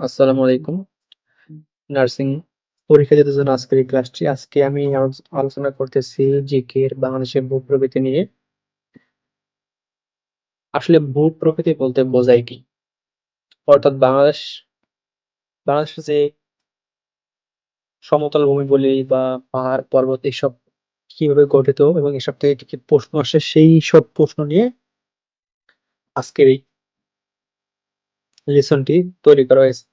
আসসালামু আলাইকুম। নার্সিং পরীক্ষা দিতে জন্য আজকের এই ক্লাসটি। আজকে আমি আলোচনা করতেছি জিকে এর বাংলাদেশের ভূ-প্রকৃতি নিয়ে। আসলে ভূ-প্রকৃতি বলতে বোঝায় কি? অর্থাৎ বাংলাদেশ বাংলাদেশের যে সমতল ভূমি বলি বা পাহাড় পর্বত এসব কীভাবে গঠিত এবং এসব থেকে কি, কি প্রশ্ন আসে সেই সব প্রশ্ন নিয়ে আজকের এই লেসনটি তৈরি করা হয়েছে।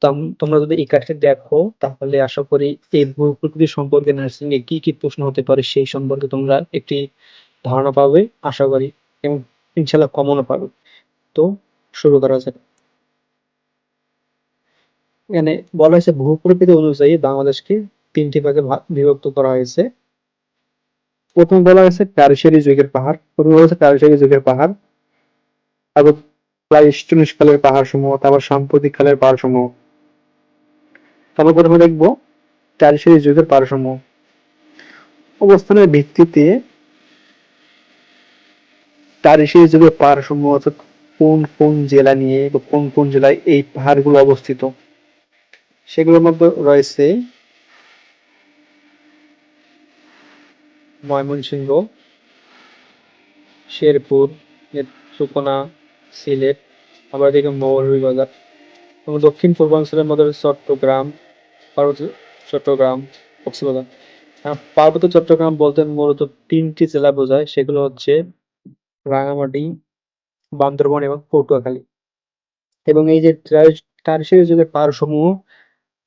তাম তোমরা যদি এই কাজটি দেখো তাহলে আশা করি এই ভূ-প্রকৃতি সম্পর্কে নার্সিং এ কি, কি প্রশ্ন হতে পারে সেই সম্পর্কে তোমরা একটি ধারণা পাবে আশা করি এবং ইনশাআল্লাহ কমনও পাবে। তো শুরু করা যাক। এখানে বলা হয়েছে ভূ-প্রকৃতি অনুযায়ী বাংলাদেশকে তিনটি ভাগে ভা বিভক্ত করা হয়েছে। প্রথম বলা হয়েছে টারশিয়ারি যুগের পাহাড়। প্রথমে বলা হয়েছে টারশিয়ারি যুগের পাহাড়। তারপর প্লাইস্টোসিন কালের পাহাড় সমূহ তারপর সাম্প্রতিক কালের পাহাড়সমূহ। তারপর প্রথমে দেখব টারশিয়ারি যুগের পাহাড়সমূহ। অবস্থানের ভিত্তিতে টারশিয়ারি যুগের পাহাড়সমূহ অর্থাৎ কোন, কোন জেলা নিয়ে বা কোন, কোন জেলায় এই পাহাড়গুলো অবস্থিত সেগুলোর মধ্যে রয়েছে ময়মনসিংহ, শেরপুর, নেত্রকোনা, সিলেট, আবার এদিকে মৌলভীবাজার এবং দক্ষিণ পূর্বাঞ্চলের মধ্যে চট্টগ্রাম, পার্বত্য চট্টগ্রাম, কক্সবাজার। আহ, পার্বত্য চট্টগ্রাম বলতে মূলত তিনটি জেলা বোঝায় সেগুলো হচ্ছে রাঙামাটি, বান্দরবন এবং পটুয়াখালী। এবং এই যে টারশিয়ারি যুগের পাহাড়সমূহ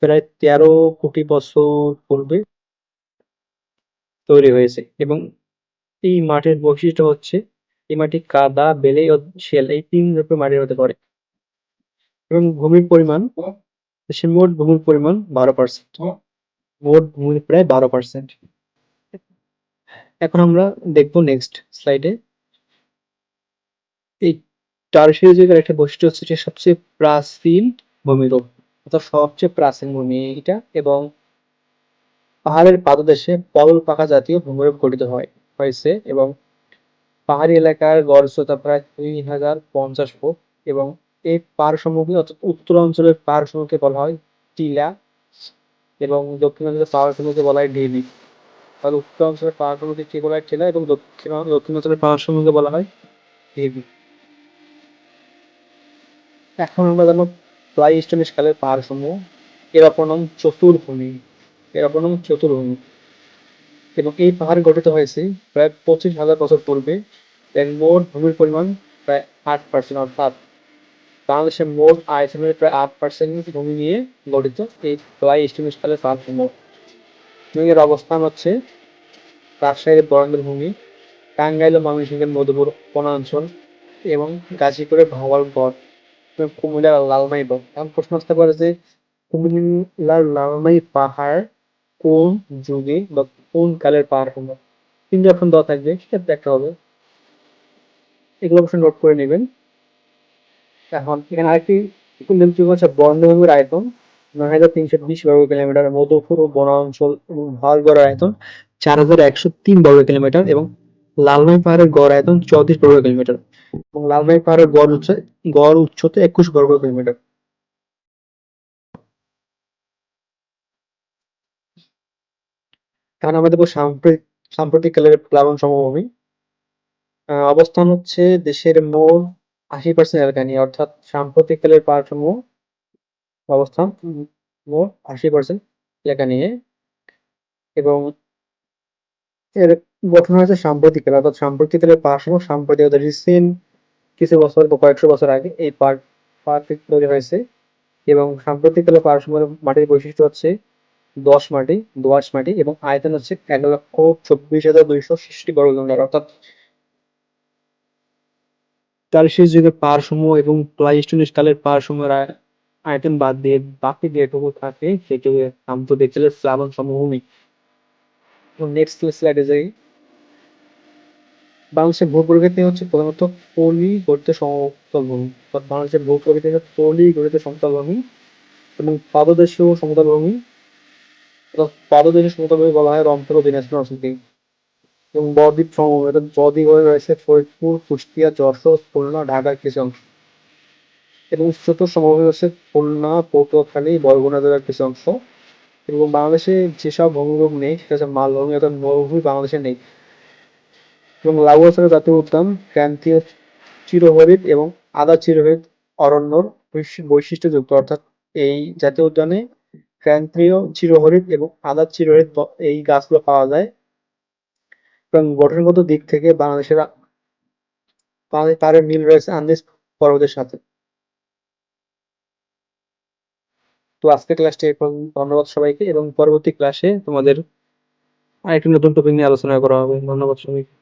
প্রায় তেরো কোটি বছর পূর্বে তৈরি হয়েছে। এবং এই মাটির বৈশিষ্ট্য হচ্ছে এই মাটি কাদা, বেলে ও শেল এই তিন রকমের মাটির হতে পারে এবং ভূমির পরিমাণ দেশের মোট ভূমির পরিমাণ বারো পার্সেন্ট মোট ভূমির প্রায় বারো পার্সেন্ট এখন আমরা দেখব নেক্সট স্লাইডে এই টারশিয়ারি যুগের একটা বৈশিষ্ট্য হচ্ছে যে সবচেয়ে প্রাচীন ভূমিরূপ অর্থাৎ সবচেয়ে প্রাচীন ভূমি এটা এবং পাহাড়ের পাদদেশে পলল পাকা জাতীয় ভূমিরূপ গঠিত হয় হয়েছে এবং পাহাড়ি এলাকার গড় উচ্চতা প্রায় দুই হাজার পঞ্চাশ ফুট এবং এই পাহাড়সমূহকে অর্থাৎ উত্তর উত্তরাঞ্চলের পাহাড়সমূহকে বলা হয় টিলা এবং দক্ষিণাঞ্চলের পাহাড়সমূহকে বলা হয় ঢিবি। তাহলে উত্তরাঞ্চলের পাহাড়সমূহকে কি বলা হয়? টিলা এবং দক্ষিণ দক্ষিণ দক্ষিণাঞ্চলের পাহাড়সমূহকে বলা হয় ঢিবি। এখন আমরা জানব প্লাইস্টোনিস কালের পাহাড়সমূহ এর অপর নাম চতুর্ভূমি। এর অপর নাম চতুর্ভূমি। এবং এই পাহাড় গঠিত হয়েছে প্রায় পঁচিশ হাজার বছর পূর্বে এর মোট ভূমির পরিমাণ প্রায় আট পার্সেন্ট অর্থাৎ বাংলাদেশের মোট আয়তনের প্রায় আট পার্সেন্ট ভূমি নিয়ে গঠিত। এই কালের পাহাড়সমূহ এবং এর অবস্থান হচ্ছে রাজশাহীর বরেন্দ্র ভূমি, টাঙ্গাইল ও ময়মনসিংহের মধুপুর বনাঞ্চল এবং গাজীপুরের এবং কুমিল্লার লালমাই বন এখন প্রশ্ন আসতে পারে যে কুমিল্লার লালমাই পাহাড় কোন যুগে বা কোন কালের পাহাড় হলো তিনটে অপশন দেওয়া থাকবে, সেটা দেখা হবে। এগুলো অবশ্যই নোট করে নেবেন। এখন এখানে আরেকটি উল্লেখযোগ্য হচ্ছে বর্ণভূমির আয়তন নয় হাজার তিনশো বিশ বর্গ কিলোমিটার, মধুপুর বনাঞ্চল ভালগড়ের আয়তন চার হাজার একশো তিন বর্গ কিলোমিটার এবং লালমাই পাহাড়ের গড় আয়তন চৌত্রিশ বর্গ কিলোমিটার। এবং লালমাই পাহাড়ের গড় উচ্চ গড় উচ্চতা একুশ বর্গ কিলোমিটার। এখন আমরা দেখব সাম্প্রতিক সাম্প্রতিককালের প্লাবন সমভূমি অবস্থান হচ্ছে দেশের মোট আশি পার্সেন্ট এলাকা নিয়ে অর্থাৎ সাম্প্রতিককালের পাহাড়সমূহ অবস্থান মোট আশি পার্সেন্ট এলাকা নিয়ে এবং এর গঠন হয়েছে সাম্প্রতিক সাম্প্রতিককালে অর্থাৎ সাম্প্রতিককালের পাহাড়সমূহ সাম্প্রতিক অর্থাৎ রিসেন্ট কিছু বছর বা কয়েকশো বছর আগে এই পার্ক পার্ক তৈরি হয়েছে এবং সাম্প্রতিক সাম্প্রতিককালে পাহাড়সমূহের মাটির বৈশিষ্ট্য হচ্ছে দশ মাটি দোআঁশ মাটি এবং আয়তন হচ্ছে এক লক্ষ চব্বিশ হাজার দুইশো ষষ্টি বর্গ কিলোমিটার অর্থাৎ টারশিয়ারি যুগের পাহাড়সমূহ এবং প্লাইস্টোনিস কালের পাহাড়সমূহের আয়- আয়তন বাদ দিয়ে বাকি যেটুকু থাকে সেটুকু সাম্প্রতিককালের প্লাবন সমভূমি। নেক্সট স্লাইডে যাই বাংলাদেশের ভূপ্রকৃতি হচ্ছে প্রধানত পলি গঠিত সমতল ভূমি বাংলাদেশের ভূপ্রকৃতি হচ্ছে পলি গঠিত সমতল ভূমি এবং পাদদেশীয় সমতল ভূমি পাদদেশীয় সমতল ভূমি বলা হয় রংপুর ও দিনাজপুর অঞ্চলকে এবং বদ্বীপ সমভূমি অর্থাৎ বদ্বীপ রয়েছে ফরিদপুর, কুষ্টিয়া, যশোর, খুলনা, ঢাকার কিছু অংশ। এবং উচ্চতর সমভূমি হচ্ছে খুলনা, পটুয়াখালী, বরগুনা জেলার কিছু অংশ। এবং বাংলাদেশে যেসব ভূমিরূপ নেই, সেটা হচ্ছে মালভূমি অর্থাৎ মরুভূমি বাংলাদেশে নেই। এবং লাউয়াছড়া জাতীয় উদ্যান, ক্রান্তীয় চিরহরিৎ এবং আদা চিরহরিৎ অরণ্যর বৈশি- বৈশিষ্ট্যযুক্ত। অর্থাৎ এই জাতীয় উদ্যানে ক্রান্তীয় চিরহরিৎ এবং আদা চিরহরিৎ ব- এই গাছগুলো পাওয়া যায়। এবং গঠনগত দিক থেকে বাংলাদেশের পাহাড়ের মিল রয়েছে আন্দিজ পর্বতের সাথে তো আজকের ক্লাসটি এখন। ধন্যবাদ সবাইকে এবং পরবর্তী ক্লাসে তোমাদের আরেকটি নতুন টপিক নিয়ে আলোচনা করা হবে ধন্যবাদ সবাইকে